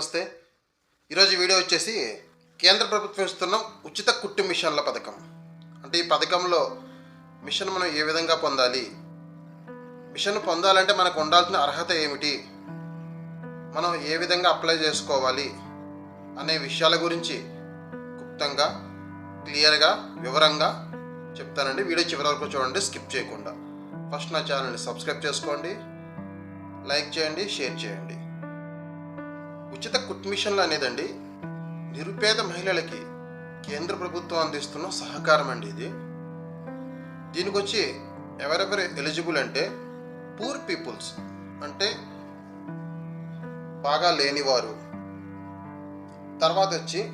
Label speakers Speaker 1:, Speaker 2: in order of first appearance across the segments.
Speaker 1: నమస్తే. ఈరోజు వీడియో వచ్చేసి కేంద్ర ప్రభుత్వం ఇస్తున్న ఉచిత కుట్టు మిషన్ల పథకం. అంటే ఈ పథకంలో మిషన్ మనం ఏ విధంగా పొందాలి? మిషన్ పొందాలంటే మనకు ఉండాల్సిన అర్హత ఏమిటి? మనం ఏ విధంగా అప్లై చేసుకోవాలి? అనే విషయాల గురించి క్లుప్తంగా క్లియర్గా వివరంగా చెప్తానండి. వీడియో చివరి వరకు చూడండి స్కిప్ చేయకుండా. ఫస్ట్ నా ఛానల్ని సబ్స్క్రైబ్ చేసుకోండి. లైక్ చేయండి షేర్ చేయండి. ఉచిత కుట్ మిషన్లు అనేదండి. నిరుపేద మహిళలకి కేంద్ర ప్రభుత్వం అందిస్తున్న సహకారం అండి ఇది. దీనికి వచ్చి ఎవరెవరు ఎలిజిబుల్ అంటే పూర్ పీపుల్స్ అంటే బాగా లేనివారు. తర్వాత వచ్చి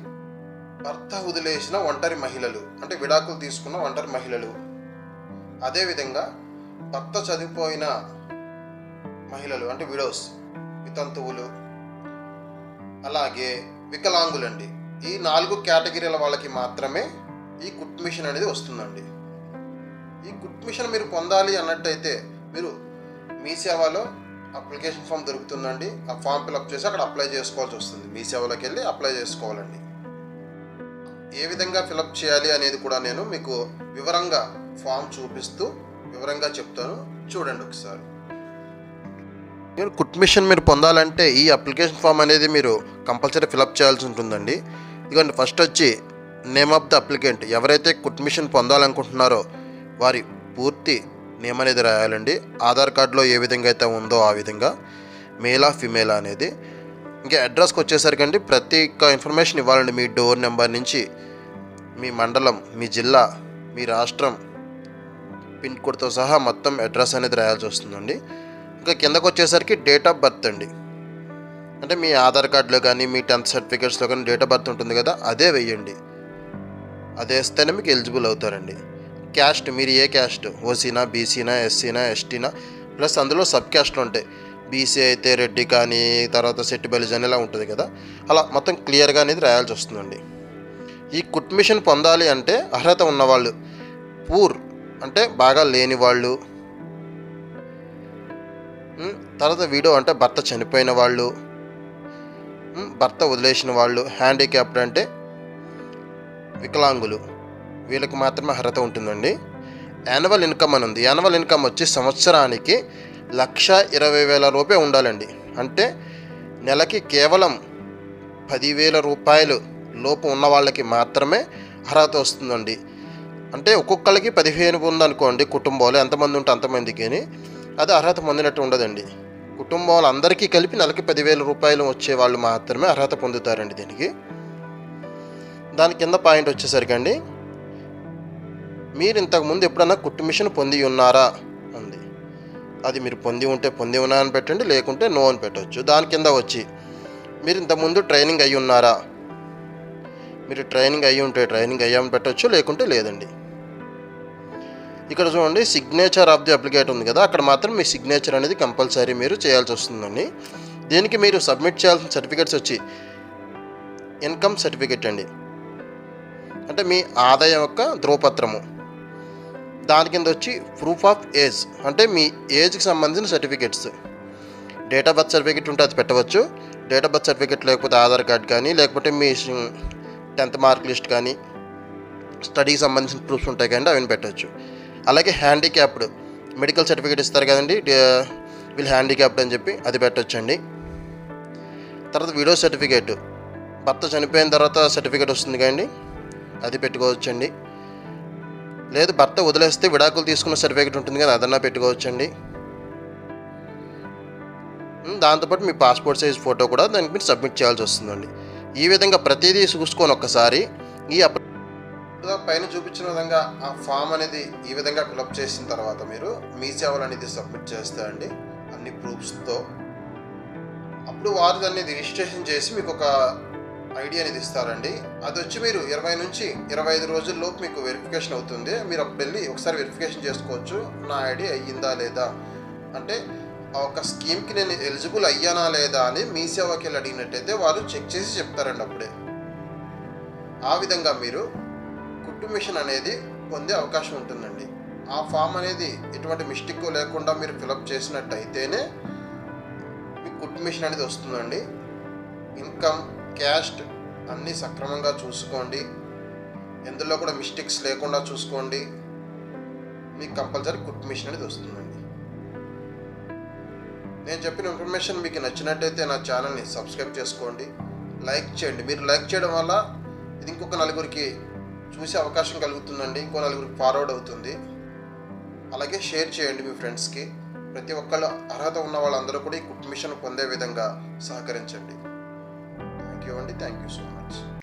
Speaker 1: భర్త వదిలేసిన ఒంటరి మహిళలు అంటే విడాకులు తీసుకున్న ఒంటరి మహిళలు. అదేవిధంగా భర్త చనిపోయిన మహిళలు అంటే విడోస్ వితంతువులు అలాగే వికలాంగులండి. ఈ నాలుగు కేటగిరీల వాళ్ళకి మాత్రమే ఈ కుట్ మిషన్ అనేది వస్తుందండి. ఈ కుట్ మిషన్ మీరు పొందాలి అన్నట్టయితే మీరు మీ సేవలో అప్లికేషన్ ఫామ్ దొరుకుతుందండి. ఆ ఫామ్ ఫిల్అప్ చేసి అక్కడ అప్లై చేసుకోవాల్సి వస్తుంది. మీ సేవలోకి వెళ్ళి అప్లై చేసుకోవాలండి. ఏ విధంగా ఫిలప్ చేయాలి అనేది కూడా నేను మీకు వివరంగా ఫామ్ చూపిస్తూ వివరంగా చెప్తాను. చూడండి ఒకసారి. మీరు కుట్ మిషన్ మీరు పొందాలంటే ఈ అప్లికేషన్ ఫామ్ అనేది మీరు కంపల్సరీ ఫిలప్ చేయాల్సి ఉంటుందండి. ఇదిగోండి ఫస్ట్ వచ్చి నేమ్ ఆఫ్ ద అప్లికెంట్. ఎవరైతే కుట్ మిషన్ పొందాలనుకుంటున్నారో వారి పూర్తి నేమ్ అనేది రాయాలండి. ఆధార్ కార్డులో ఏ విధంగా అయితే ఉందో ఆ విధంగా. మేలా ఫిమేలా అనేది. ఇంకా అడ్రస్కి వచ్చేసరికి అండి ప్రతి ఒక్క ఇన్ఫర్మేషన్ ఇవ్వాలండి. మీ డోర్ నెంబర్ నుంచి మీ మండలం మీ జిల్లా మీ రాష్ట్రం పిన్ కోడ్తో సహా మొత్తం అడ్రస్ అనేది రాయాల్సి వస్తుందండి. ఇంకా కిందకు వచ్చేసరికి డేట్ ఆఫ్ బర్త్ అండి. అంటే మీ ఆధార్ కార్డులో కానీ మీ టెన్త్ సర్టిఫికేట్స్లో కానీ డేట్ ఆఫ్ బర్త్ ఉంటుంది కదా అదే వెయ్యండి. అదే వేస్తేనే మీకు ఎలిజిబుల్ అవుతారండి. క్యాస్ట్ మీరు ఏ క్యాస్ట్ ఓసీనా బీసీనా ఎస్సీనా ఎస్టీనా ప్లస్ అందులో సబ్ క్యాస్ట్లు ఉంటాయి. బీసీ అయితే రెడ్డి కానీ తర్వాత సెట్టి అని ఇలా ఉంటుంది కదా. అలా మొత్తం క్లియర్గా అనేది రాయాల్సి వస్తుందండి. ఈ కుట్ మిషన్ పొందాలి అంటే అర్హత ఉన్నవాళ్ళు పూర్ అంటే బాగా లేని వాళ్ళు తర్వాత వీడియో అంటే భర్త చనిపోయిన వాళ్ళు భర్త వదిలేసిన వాళ్ళు హ్యాండిక్యాప్డ్ అంటే వికలాంగులు. వీళ్ళకి మాత్రమే అర్హత ఉంటుందండి. యాన్యువల్ ఇన్కమ్ అని ఉంది. యాన్యువల్ ఇన్కమ్ వచ్చి సంవత్సరానికి లక్ష ఇరవై వేల రూపాయ ఉండాలండి. అంటే నెలకి కేవలం పదివేల రూపాయలు లోపు ఉన్న వాళ్ళకి మాత్రమే అర్హత వస్తుందండి. అంటే ఒక్కొక్కరికి పదిహేను ఉందనుకోండి కుటుంబాలు. ఎంతమంది ఉంటే అంతమందికి అది అర్హత పొందినట్టు ఉండదండి. కుటుంబాలు అందరికీ కలిపి నెలకి పదివేల రూపాయలు వచ్చే వాళ్ళు మాత్రమే అర్హత పొందుతారండి దీనికి. దాని కింద పాయింట్ వచ్చేసరికి అండి మీరు ఇంతకుముందు ఎప్పుడన్నా కుట్టు మిషన్ పొంది ఉన్నారా? అంది. అది మీరు పొంది ఉంటే పొంది ఉన్నా అని పెట్టండి లేకుంటే నో అని పెట్టవచ్చు దాని కింద వచ్చి మీరు ఇంతకుముందు ట్రైనింగ్ అయ్యి ఉన్నారా? మీరు ట్రైనింగ్ అయ్యి ఉంటే ట్రైనింగ్ అయ్యామని పెట్టవచ్చు లేకుంటే లేదండి? ఇక్కడ చూడండి సిగ్నేచర్ ఆఫ్ ది అప్లికేట్ ఉంది కదా అక్కడ మాత్రం మీ సిగ్నేచర్ అనేది కంపల్సరీ మీరు చేయాల్సి వస్తుందండి. దీనికి మీరు సబ్మిట్ చేయాల్సిన సర్టిఫికేట్స్ వచ్చి ఇన్కమ్ సర్టిఫికేట్ అండి. అంటే మీ ఆదాయం యొక్క ధ్రువపత్రము. దాని కింద వచ్చి ప్రూఫ్ ఆఫ్ ఏజ్ అంటే మీ ఏజ్కి సంబంధించిన certificates date of birth certificate ఉంటే అది పెట్టవచ్చు. డేట్ ఆఫ్ బర్త్ సర్టిఫికేట్ లేకపోతే ఆధార్ కార్డ్ కానీ లేకపోతే మీ టెన్త్ మార్క్ లిస్ట్ కానీ స్టడీకి సంబంధించిన ప్రూఫ్స్ ఉంటాయి కానీ అవన్నీ పెట్టవచ్చు. అలాగే హ్యాండిక్యాప్డ్ మెడికల్ సర్టిఫికేట్ ఇస్తారు కదండి వీళ్ళు హ్యాండిక్యాప్డ్ అని చెప్పి అది పెట్టొచ్చండి. తర్వాత విడో సర్టిఫికేట్. భర్త చనిపోయిన తర్వాత సర్టిఫికేట్ వస్తుంది కదండి అది పెట్టుకోవచ్చండి. లేదు భర్త వదిలేస్తే విడాకులు తీసుకున్న సర్టిఫికేట్ ఉంటుంది కదా అదన్నా పెట్టుకోవచ్చండి. దాంతోపాటు మీ పాస్పోర్ట్ సైజ్ ఫోటో కూడా దానికి మీరు సబ్మిట్ చేయాల్సి వస్తుందండి. ఈ విధంగా ప్రతిదీ చూసుకొని ఒక్కసారి ఈ అప్ పైన చూపించిన విధంగా ఆ ఫామ్ అనేది ఈ విధంగా ఫిలప్ చేసిన తర్వాత మీరు మీ సేవలు అనేది సబ్మిట్ చేస్తారండి. అన్ని ప్రూఫ్స్తో అప్పుడు వారు దాన్ని రిజిస్ట్రేషన్ చేసి మీకు ఒక ఐడి అనేది ఇస్తారండి. అది వచ్చి మీరు ఇరవై నుంచి ఇరవై ఐదు రోజుల్లోపు మీకు వెరిఫికేషన్ అవుతుంది. మీరు అప్పుడు వెళ్ళి ఒకసారి వెరిఫికేషన్ చేసుకోవచ్చు. నా ఐడి అయ్యిందా లేదా? అంటే ఆ ఒక స్కీమ్కి నేను ఎలిజిబుల్ అయ్యానా లేదా అని మీ సేవకి వెళ్ళి అడిగినట్టయితే వారు చెక్ చేసి చెప్తారండి అప్పుడే. ఆ విధంగా మీరు కుట్టు మిషన్ అనేది పొందే అవకాశం ఉంటుందండి. ఆ ఫామ్ అనేది ఎటువంటి మిస్టేక్ లేకుండా మీరు ఫిలప్ చేసినట్టయితేనే మీకు కుట్టు మిషన్ అనేది వస్తుందండి. ఇన్కమ్ క్యాస్ట్ అన్నీ సక్రమంగా చూసుకోండి. ఎందులో కూడా మిస్టేక్స్ లేకుండా చూసుకోండి. మీకు కంపల్సరీ కుట్ మిషన్ అనేది వస్తుందండి. నేను చెప్పిన ఇన్ఫర్మేషన్ మీకు నచ్చినట్టయితే నా ఛానల్ని సబ్స్క్రైబ్ చేసుకోండి. లైక్ చేయండి. మీరు లైక్ చేయడం వల్ల ఇది ఇంకొక నలుగురికి చూసే అవకాశం కలుగుతుందండి. ఇంకో నలుగురికి ఫార్వర్డ్ అవుతుంది. అలాగే షేర్ చేయండి మీ ఫ్రెండ్స్కి ప్రతి ఒక్కళ్ళు అర్హత ఉన్న వాళ్ళందరూ కూడా ఈ కుట్ మిషన్ పొందే విధంగా సహకరించండి. థ్యాంక్ యూ అండి. Thank you so much